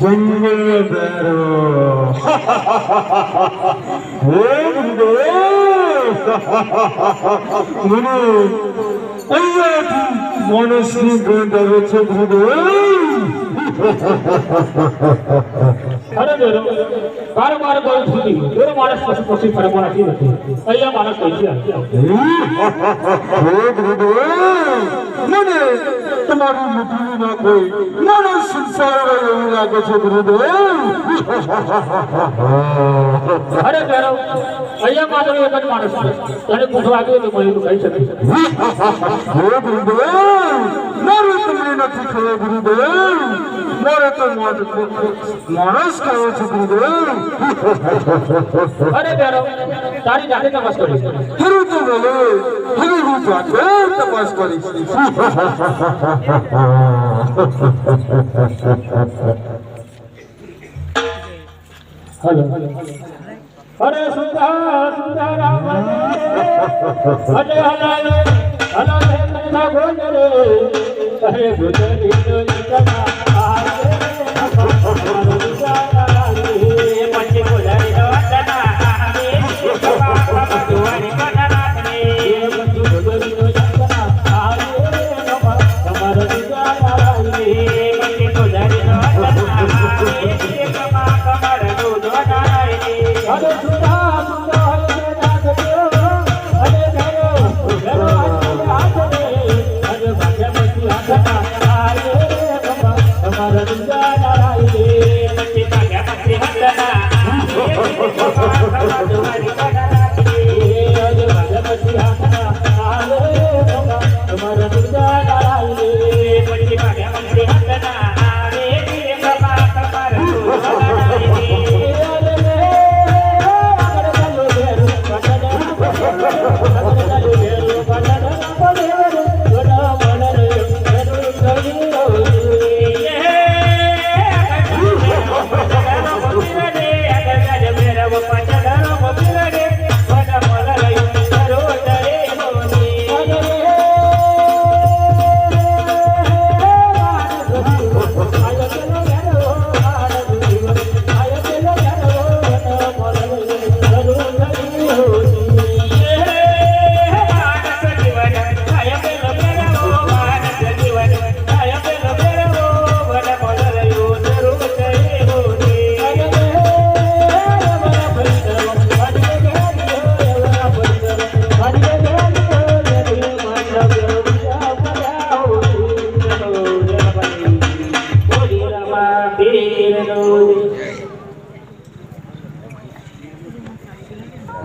জঙ্গলে বেরো মনে মনস্বী গোয়েন্দা রয়েছে ভুল બેરો કારોબાર બહુ સુધી બેરો માણસ એવું લાગે છે. તમને નથી ખબર ગુરુદેવ. ମୋର ତ ମନସ କରୁଛି ଗୁରୁ अरे प्यारो तारी जाने तपस करी फिर तो बोले फिर वो जाते तपस करी हेलो अरे सुधा सुधा राम हले हले हले हले गोजरे अरे गोजरे तो इतना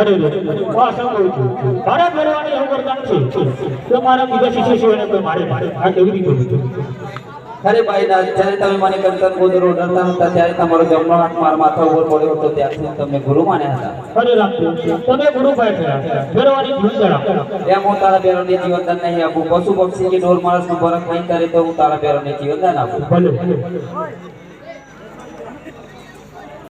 અરે આ સાંભળું છું તારા ઘરવાળી એવું વરદાન છે કે મારા બીજા શિષ્ય સિવાયને કોઈ મારે મારે આ કેવી રીતે અરે ભાઈ જ્યારે તમે મને કંકર ગોદરો ડરતા હતા ત્યારે તમારો જમણો હાથ મારા માથા ઉપર પડ્યો હતો ત્યારથી તમને ગુરુ માન્યા હતા. અરે રામ તમે ગુરુ ભાઈ થયા. ઘરવાળી જીવન જણા એમ હું તારા બેરોને જીવનદાન નહીં આપું. પશુ પક્ષી કે ઢોર માણસનું ફરક નહીં કરે તો હું તારા બેરોને જીવનદાન આપું. ભલે.